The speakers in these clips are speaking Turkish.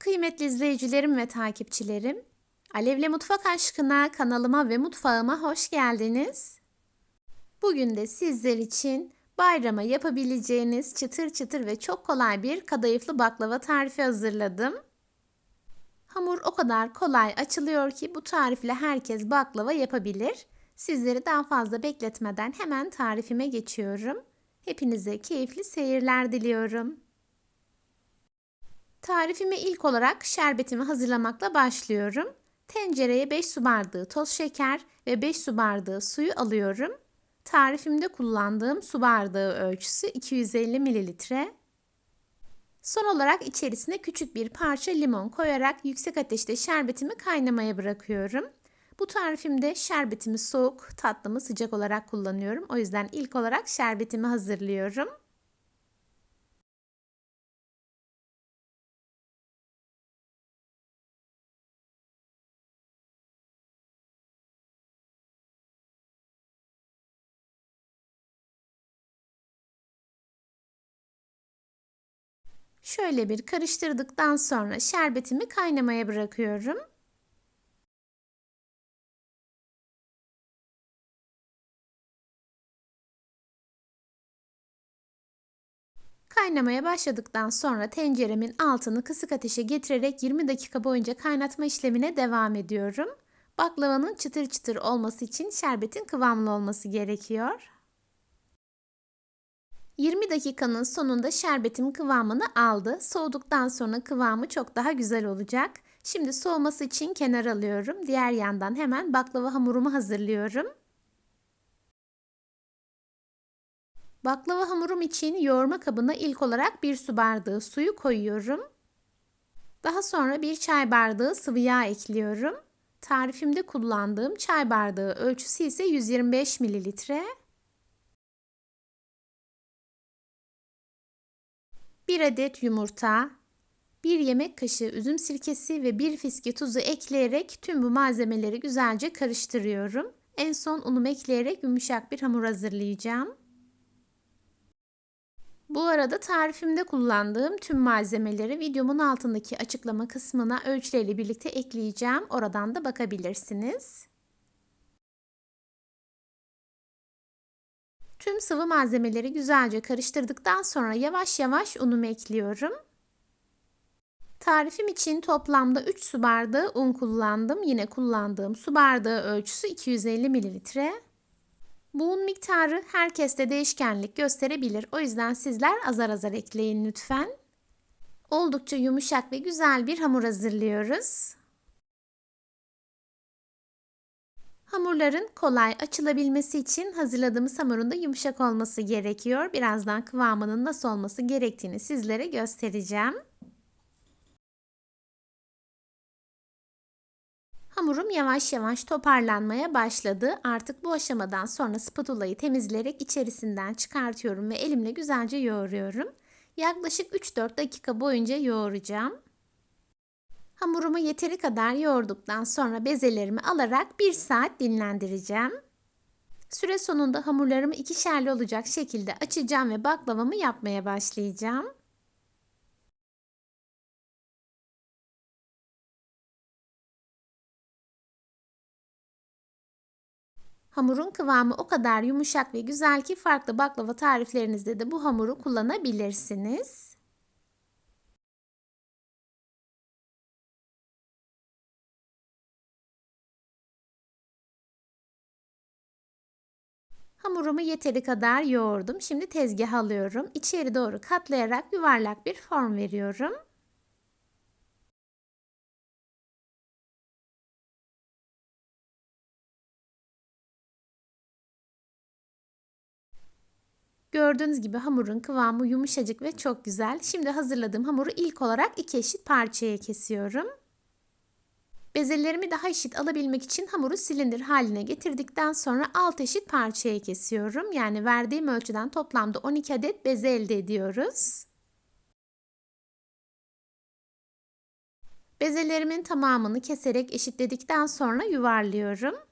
Kıymetli izleyicilerim ve takipçilerim, Alevle Mutfak Aşkına kanalıma ve mutfağıma hoş geldiniz. Bugün de sizler için bayrama yapabileceğiniz çıtır çıtır ve çok kolay bir kadayıflı baklava tarifi hazırladım. Hamur o kadar kolay açılıyor ki bu tarifle herkes baklava yapabilir. Sizleri daha fazla bekletmeden hemen tarifime geçiyorum. Hepinize keyifli seyirler diliyorum. Tarifime ilk olarak şerbetimi hazırlamakla başlıyorum. Tencereye 5 su bardağı toz şeker ve 5 su bardağı suyu alıyorum. Tarifimde kullandığım su bardağı ölçüsü 250 mililitre. Son olarak içerisine küçük bir parça limon koyarak yüksek ateşte şerbetimi kaynamaya bırakıyorum. Bu tarifimde şerbetimi soğuk, tatlımı sıcak olarak kullanıyorum. O yüzden ilk olarak şerbetimi hazırlıyorum. Şöyle bir karıştırdıktan sonra şerbetimi kaynamaya bırakıyorum. Kaynamaya başladıktan sonra tenceremin altını kısık ateşe getirerek 20 dakika boyunca kaynatma işlemine devam ediyorum. Baklavanın çıtır çıtır olması için şerbetin kıvamlı olması gerekiyor. 20 dakikanın sonunda şerbetim kıvamını aldı. Soğuduktan sonra kıvamı çok daha güzel olacak. Şimdi soğuması için kenar alıyorum. Diğer yandan hemen baklava hamurumu hazırlıyorum. Baklava hamurum için yoğurma kabına ilk olarak bir su bardağı suyu koyuyorum. Daha sonra bir çay bardağı sıvı yağ ekliyorum. Tarifimde kullandığım çay bardağı ölçüsü ise 125 mililitre. 1 adet yumurta, 1 yemek kaşığı üzüm sirkesi ve 1 fiske tuzu ekleyerek tüm bu malzemeleri güzelce karıştırıyorum. En son unumu ekleyerek yumuşak bir hamur hazırlayacağım. Bu arada tarifimde kullandığım tüm malzemeleri videomun altındaki açıklama kısmına ölçüleriyle birlikte ekleyeceğim. Oradan da bakabilirsiniz. Tüm sıvı malzemeleri güzelce karıştırdıktan sonra yavaş yavaş unumu ekliyorum. Tarifim için toplamda 3 su bardağı un kullandım. Yine kullandığım su bardağı ölçüsü 250 mililitre. Bu un miktarı herkeste değişkenlik gösterebilir. O yüzden sizler azar azar ekleyin lütfen. Oldukça yumuşak ve güzel bir hamur hazırlıyoruz. Hamurların kolay açılabilmesi için hazırladığımız hamurun da yumuşak olması gerekiyor. Birazdan kıvamının nasıl olması gerektiğini sizlere göstereceğim. Hamurum yavaş yavaş toparlanmaya başladı. Artık bu aşamadan sonra spatulayı temizleyerek içerisinden çıkartıyorum ve elimle güzelce yoğuruyorum. Yaklaşık 3-4 dakika boyunca yoğuracağım. Hamurumu yeteri kadar yoğurduktan sonra bezelerimi alarak 1 saat dinlendireceğim. Süre sonunda hamurlarımı ikişerli olacak şekilde açacağım ve baklavamı yapmaya başlayacağım. Hamurun kıvamı o kadar yumuşak ve güzel ki farklı baklava tariflerinizde de bu hamuru kullanabilirsiniz. Hamurumu yeteri kadar yoğurdum. Şimdi tezgah alıyorum. İçeri doğru katlayarak yuvarlak bir form veriyorum. Gördüğünüz gibi hamurun kıvamı yumuşacık ve çok güzel. Şimdi hazırladığım hamuru ilk olarak iki eşit parçaya kesiyorum. Bezelerimi daha eşit alabilmek için hamuru silindir haline getirdikten sonra alt eşit parçaya kesiyorum. Yani verdiğim ölçüden toplamda 12 adet beze elde ediyoruz. Bezelerimin tamamını keserek eşitledikten sonra yuvarlıyorum.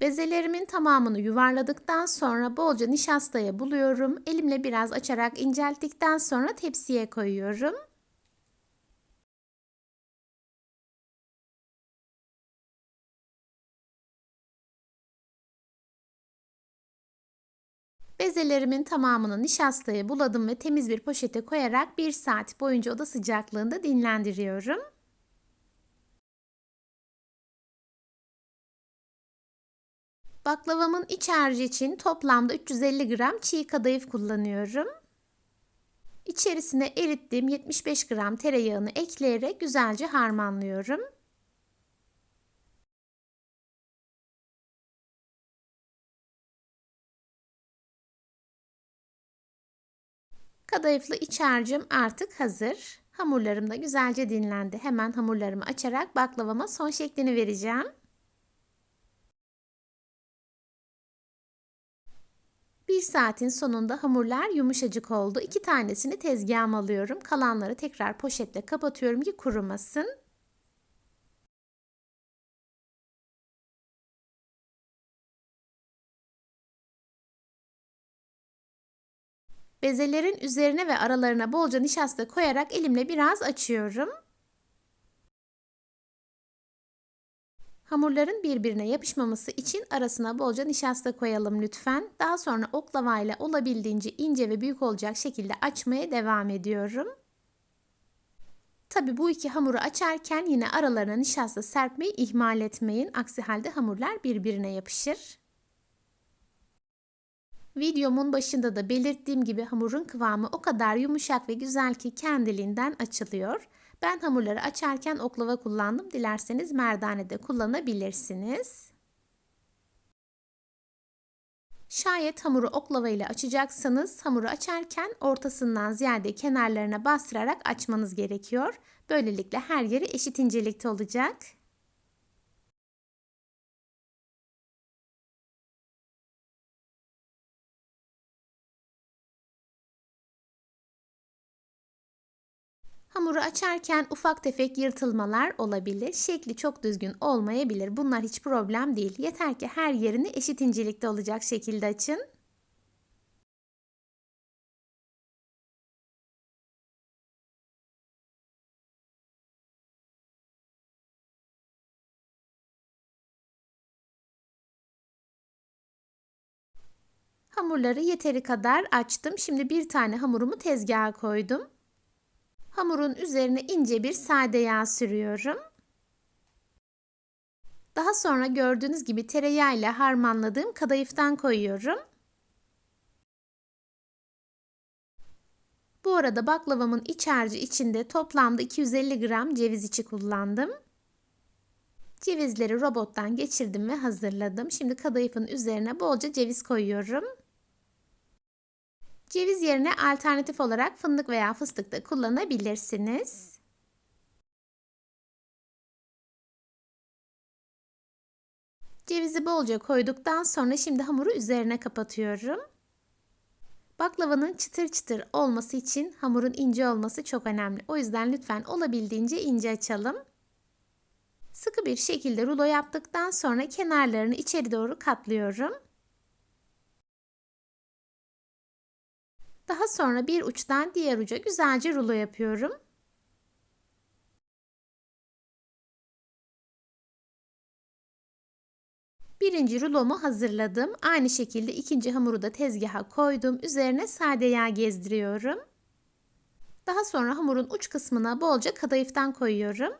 Bezelerimin tamamını yuvarladıktan sonra bolca nişastaya buluyorum. Elimle biraz açarak incelttikten sonra tepsiye koyuyorum. Bezelerimin tamamını nişastaya buladım ve temiz bir poşete koyarak 1 saat boyunca oda sıcaklığında dinlendiriyorum. Baklavamın iç harcı için toplamda 350 gram çiğ kadayıf kullanıyorum. İçerisine erittiğim 75 gram tereyağını ekleyerek güzelce harmanlıyorum. Kadayıflı iç harcım artık hazır. Hamurlarım da güzelce dinlendi. Hemen hamurlarımı açarak baklavama son şeklini vereceğim. Bir saatin sonunda hamurlar yumuşacık oldu. İki tanesini tezgahıma alıyorum. Kalanları tekrar poşetle kapatıyorum ki kurumasın. Bezelerin üzerine ve aralarına bolca nişasta koyarak elimle biraz açıyorum. Hamurların birbirine yapışmaması için arasına bolca nişasta koyalım lütfen. Daha sonra oklava ile olabildiğince ince ve büyük olacak şekilde açmaya devam ediyorum. Tabi bu iki hamuru açarken yine aralarına nişasta serpmeyi ihmal etmeyin. Aksi halde hamurlar birbirine yapışır. Videomun başında da belirttiğim gibi hamurun kıvamı o kadar yumuşak ve güzel ki kendiliğinden açılıyor. Ben hamurları açarken oklava kullandım. Dilerseniz merdane de kullanabilirsiniz. Şayet hamuru oklava ile açacaksanız hamuru açarken ortasından ziyade kenarlarına bastırarak açmanız gerekiyor. Böylelikle her yeri eşit incelikte olacak. Hamuru açarken ufak tefek yırtılmalar olabilir. Şekli çok düzgün olmayabilir. Bunlar hiç problem değil. Yeter ki her yerini eşit incelikte olacak şekilde açın. Hamurları yeteri kadar açtım. Şimdi bir tane hamurumu tezgaha koydum. Hamurun üzerine ince bir sade yağ sürüyorum. Daha sonra gördüğünüz gibi tereyağı ile harmanladığım kadayıftan koyuyorum. Bu arada baklavamın iç harcı içinde toplamda 250 gram ceviz içi kullandım. Cevizleri robottan geçirdim ve hazırladım. Şimdi kadayıfın üzerine bolca ceviz koyuyorum. Ceviz yerine alternatif olarak fındık veya fıstık da kullanabilirsiniz. Cevizi bolca koyduktan sonra şimdi hamuru üzerine kapatıyorum. Baklavanın çıtır çıtır olması için hamurun ince olması çok önemli. O yüzden lütfen olabildiğince ince açalım. Sıkı bir şekilde rulo yaptıktan sonra kenarlarını içeri doğru katlıyorum. Daha sonra bir uçtan diğer uca güzelce rulo yapıyorum. Birinci rulomu hazırladım. Aynı şekilde ikinci hamuru da tezgaha koydum. Üzerine sade yağ gezdiriyorum. Daha sonra hamurun uç kısmına bolca kadayıftan koyuyorum.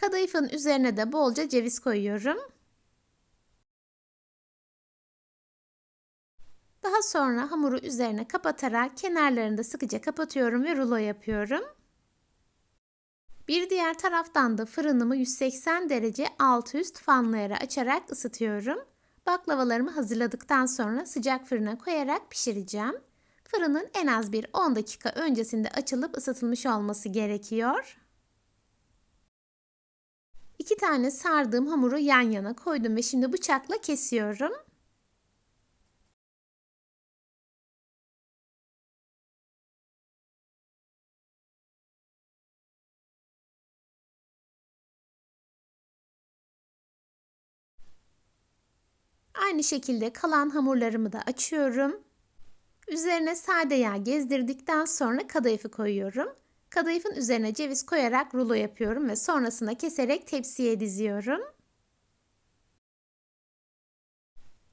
Kadayıfın üzerine de bolca ceviz koyuyorum. Daha sonra hamuru üzerine kapatarak kenarlarını da sıkıca kapatıyorum ve rulo yapıyorum. Bir diğer taraftan da fırınımı 180 derece alt üst fanlayara açarak ısıtıyorum. Baklavalarımı hazırladıktan sonra sıcak fırına koyarak pişireceğim. Fırının en az bir 10 dakika öncesinde açılıp ısıtılmış olması gerekiyor. İki tane sardığım hamuru yan yana koydum ve şimdi bıçakla kesiyorum. Aynı şekilde kalan hamurlarımı da açıyorum. Üzerine sade yağ gezdirdikten sonra kadayıfı koyuyorum. Kadayıfın üzerine ceviz koyarak rulo yapıyorum ve sonrasında keserek tepsiye diziyorum.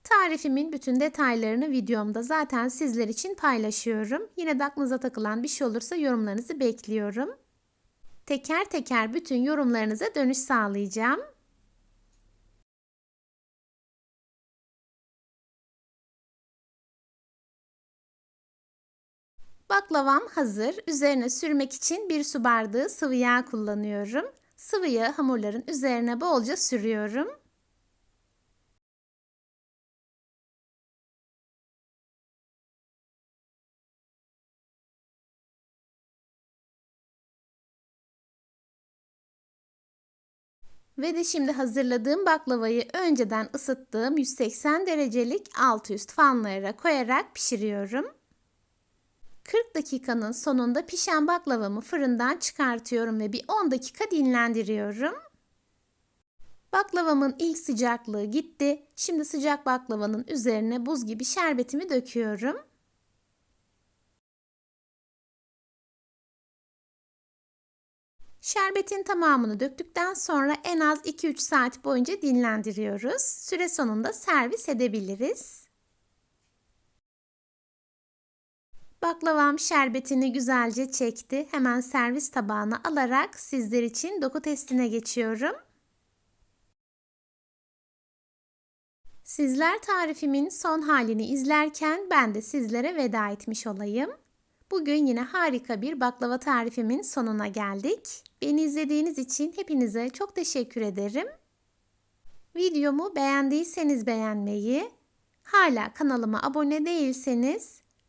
Tarifimin bütün detaylarını videomda zaten sizler için paylaşıyorum. Yine de aklınıza takılan bir şey olursa yorumlarınızı bekliyorum. Teker teker bütün yorumlarınıza dönüş sağlayacağım. Baklavam hazır. Üzerine sürmek için bir su bardağı sıvı yağ kullanıyorum. Sıvı yağı hamurların üzerine bolca sürüyorum. Ve de şimdi hazırladığım baklavayı önceden ısıttığım 180 derecelik alt üst fanlara koyarak pişiriyorum. 40 dakikanın sonunda pişen baklavamı fırından çıkartıyorum ve bir 10 dakika dinlendiriyorum. Baklavamın ilk sıcaklığı gitti. Şimdi sıcak baklavanın üzerine buz gibi şerbetimi döküyorum. Şerbetin tamamını döktükten sonra en az 2-3 saat boyunca dinlendiriyoruz. Süre sonunda servis edebiliriz. Baklavam şerbetini güzelce çekti. Hemen servis tabağına alarak sizler için doku testine geçiyorum. Sizler tarifimin son halini izlerken ben de sizlere veda etmiş olayım. Bugün yine harika bir baklava tarifimin sonuna geldik. Beni izlediğiniz için hepinize çok teşekkür ederim. Videomu beğendiyseniz beğenmeyi, hala kanalıma abone değilseniz